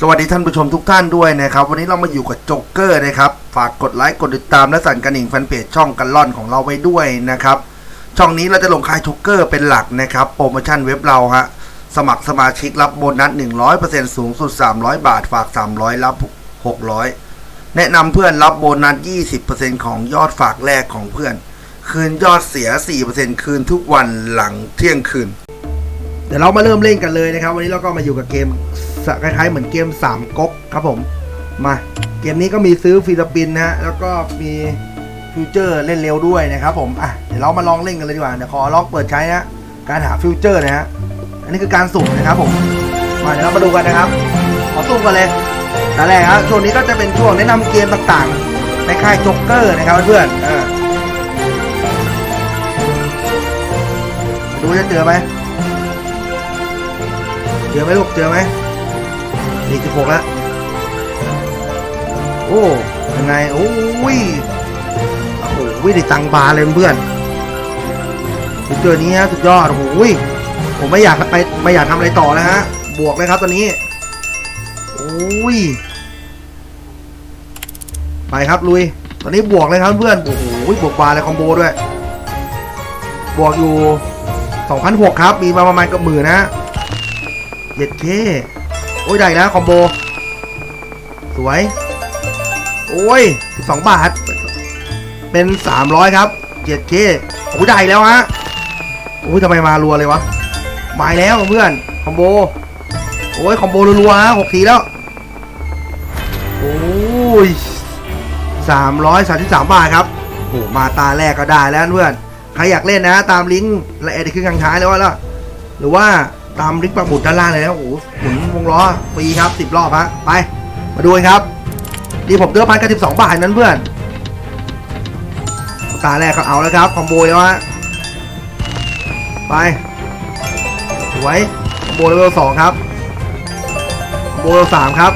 สวัสดีท่านผู้ชมทุกท่านด้วยนะครับ วันนี้เรามาอยู่กับโจ๊กเกอร์นะครับ ฝากกดไลค์กดติดตามและสั่นกระดิ่งแฟนเพจช่องกันล่อนของเราไว้ด้วยนะครับ ช่องนี้เราจะลงขายโจ๊กเกอร์เป็นหลักนะครับ โปรโมชั่นเว็บเราฮะสมัครสมาชิกรับโบนัส 100%สูงสุด 300 บาท ฝาก 300 รับ 600 แนะนำเพื่อนรับโบนัส 20%ของยอดฝากแรกของเพื่อน คืนยอดเสีย 4%คืนทุกวันหลังเที่ยงคืน เดี๋ยวเรามาเริ่มเล่นกันเลยนะครับ วันนี้เราก็มาอยู่กับเกม คล้ายๆเหมือนเกม 3ก๊กครับผม มาเกมนี้ก็มีซื้อฟิลิปปินส์นะฮะแล้วก็มีฟิวเจอร์เล่นเร็วด้วยนะครับผมอะเดี๋ยวเรามาลองเล่นกันเลยดีกว่าเดี๋ยวขอลองเปิดใช้นะการหาฟิวเจอร์นะฮะอันนี้คือการสุ่มนะครับผมมาเดี๋ยวเรามาดูกันนะครับ ขอสุ่มกันเลยแต่แรกครับช่วงนี้ก็จะเป็นช่วงแนะนำเกมต่างๆ ในค่ายจ็อกเกอร์นะครับเพื่อนเออดูจะเจอไหมเจอไหมลูกเจอไหม สี่สิบหกล้วโอ้ยังไงโอ้ยโอ้โหได้ตังบาร์เลยเพื่อนสุดเจอนี้ฮะสุดยอดโอ้โหผมไม่อยากไปไม่อยากทำอะไรต่อแล้วฮะ บวกเลยครับตอนนี้โอ้ยไปครับลุย ตอนนี้บวกเลยครับเพื่อนโอ้โหบวกบาร์เลยคอมโบด้วย บวกอยู่2,006ครับ มีมาประมาณกับหมื่นนะเย็ดเค อ้ยได้แล้วคอมโบ สวย โอ้ย12บาท เป็น 300 ครับเจ็ดเคโอ้ยได้แล้วฮะโอ้ยทำไมมารัวเลยวะมาแล้วเพื่อน คอมโบ โอ้ยคอมโบรัวๆฮะหกทีแล้ว โอ้ยสามร้อยสามสิบสามบาทครับโอ้มาตาแรกก็ได้แล้วเพื่อน ใครอยากเล่นนะ ตามลิงก์และเอ็ดขึ้นข้างท้ายแล้วว่าแล้วหรือว่าตามลิงก์ปักหมุดด้านล่างเลยนะโอ้โหหมุน วงล้อฟรีครับสิบรอบฮะไป มาดูกันครับดีผมเดือพันกับสิบสองบาทนั้นเพื่อนตาแรกก็เอาแล้วครับคอมโบแล้วฮะไปสวยคอมโบเลเวลสองครับคอมโบเลเวลสามครับ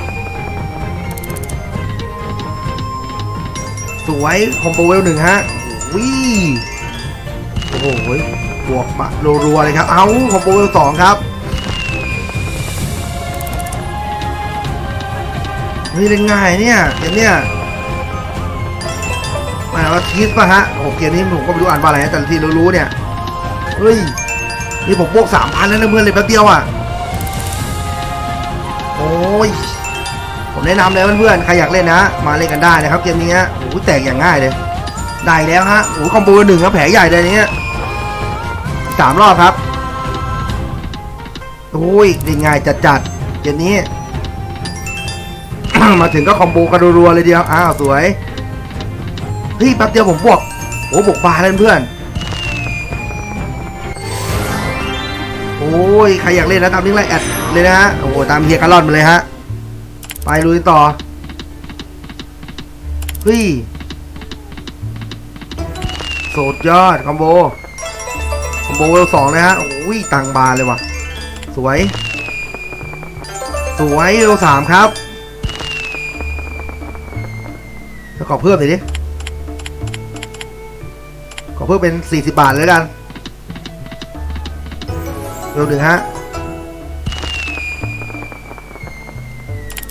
สวยคอมโบเลเวลหนึ่งฮะวิโอ้โหบวกมารัวๆเลยครับ เอาคอมโบเลเวลสองครับ เฮ้ยเล่นง่ายเนี่ยเกมเนี่ยหมายว่าทีสป่ะฮะโอ้เกมนี้ผมก็ไม่รู้อ่านว่าอะไรนะแต่ที่รู้ๆเนี่ยเฮ้ยนี่ผมบวกสามพันแล้วนะเพื่อนเลยแป๊บเดียวอะโอ้ยผมแนะนำเลยเพื่อนๆใครอยากเล่นนะ มาเล่นกันได้นะครับเกมนี้โอ้โหแตกอย่างง่ายเลย ได้แล้วฮะโอ้โหคอมโบหนึ่งครับแผลใหญ่เลยเนี้ยสามรอบครับโอ้ยได้ง่ายจัดๆเกมนี้ มาถึงก็คอมโบกันรัวๆเลยเดียว อ้าวสวย เฮ้ยแป๊บเดียวผมบวกโอ้บวกบาร์เลยเพื่อน โอ้ย ใครอยากเล่นนะตามลิงก์ไลน์แอดเลยนะฮะ โอ้โหตามเฮียกาลอนมาเลยฮะ ไปลุยต่อ เฮ้ยสุดยอดคอมโบ คอมโบเวลสองเลยฮะ โอ้ย ตังบาร์เลยว่ะ สวย สวยเวลสามครับ ขอเพิ่มหน่อยดิ ขอเพิ่มเป็น 40 บาทเลยแล้วกันเร็วหนึ่งฮะ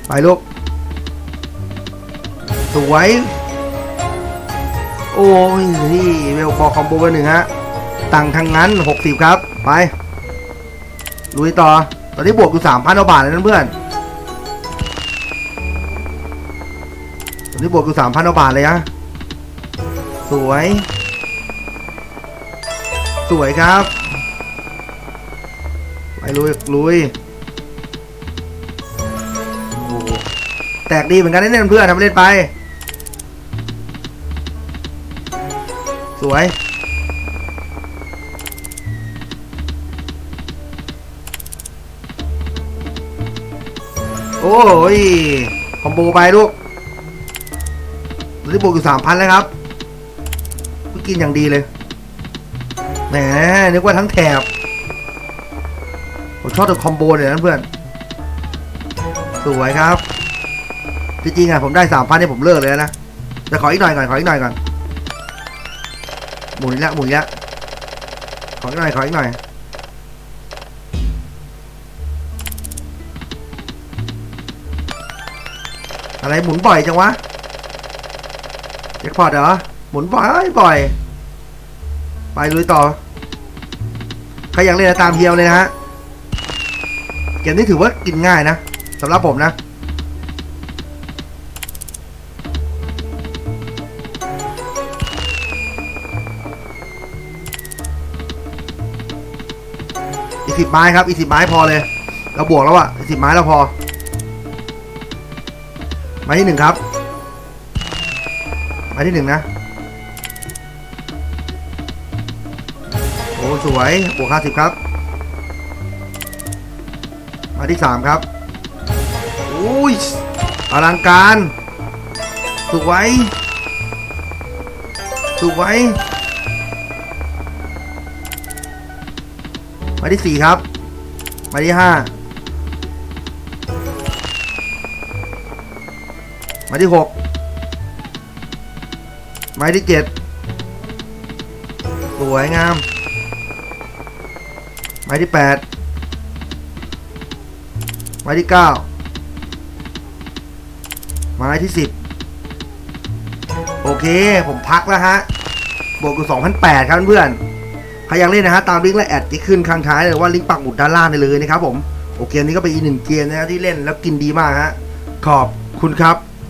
ไปลูก สวย โอ้ยนี่เวลพอคอมโบไปหนึ่งฮะ ตังค์ทางนั้น 60 ครับ ไป ลุยต่อ ตอนนี้บวกอยู่3,000บาทแล้วนะเพื่อน นนี้บวกอยู่สามพันบาทเลยนะสวย สวยครับไปลุยลุยโอ้โหแตกดีเหมือนกันนะเนี่ยเพื่อนทำเล่นไป สวย โอ้ยคอมโบไปลูก อนนี้บวกอยู่สามพันแล้วครับเพิ่งกินอย่างดีเลยแหมนึกว่าทั้งแถบผมชอบตัวคอมโบเลยนะเพื่อน สวยครับ จริงๆอะผมได้สามพันเนี่ยผมเลิกเลยนะแต่ขออีกหน่อยก่อนขออีกหน่อยก่อนหมุนล้วหมุนล้วขออีกหน่อยขออีกหน่อยอะไรหมุนบ่อยจังวะ แจ็คพอตเหรอ หมุนบ่อยบ่อย ไปลุยต่อ ใครอยากเล่นตามเฮียวเลยนะฮะ เกมนี้ถือว่ากินง่ายนะสำหรับผมนะอีสิบไม้ครับอีสิบไม้พอเลย เราบวกแล้วอะอีสิบไม้เราพอ ไม้ที่หนึ่งครับ ไม้ที่หนึ่งนะ โอ้ สวยบวกห้าสิบครับม้ที่สามครับโอ้ยอลังการสวยสวยไม้ที่สี่ครับม้ที่ห้าม้ที่หก ไม้ที่เจ็ดสวยงาม ไม้ที่แปดไม้ที่เก้าไม้ที่สิบโอเค ผมพักแล้วฮะ บวกอยู่2,008ครับเพื่อนใครอยากเล่นนะฮะ ตามลิงก์และแอดที่ขึ้นข้างท้ายเลยว่าลิงก์ปักหมุดด้านล่างได้เลยนะครับผม โอเคนี้ก็เป็นอีกหนึ่งเกมนะครับที่เล่นแล้วกินดีมากฮะ ขอบคุณครับ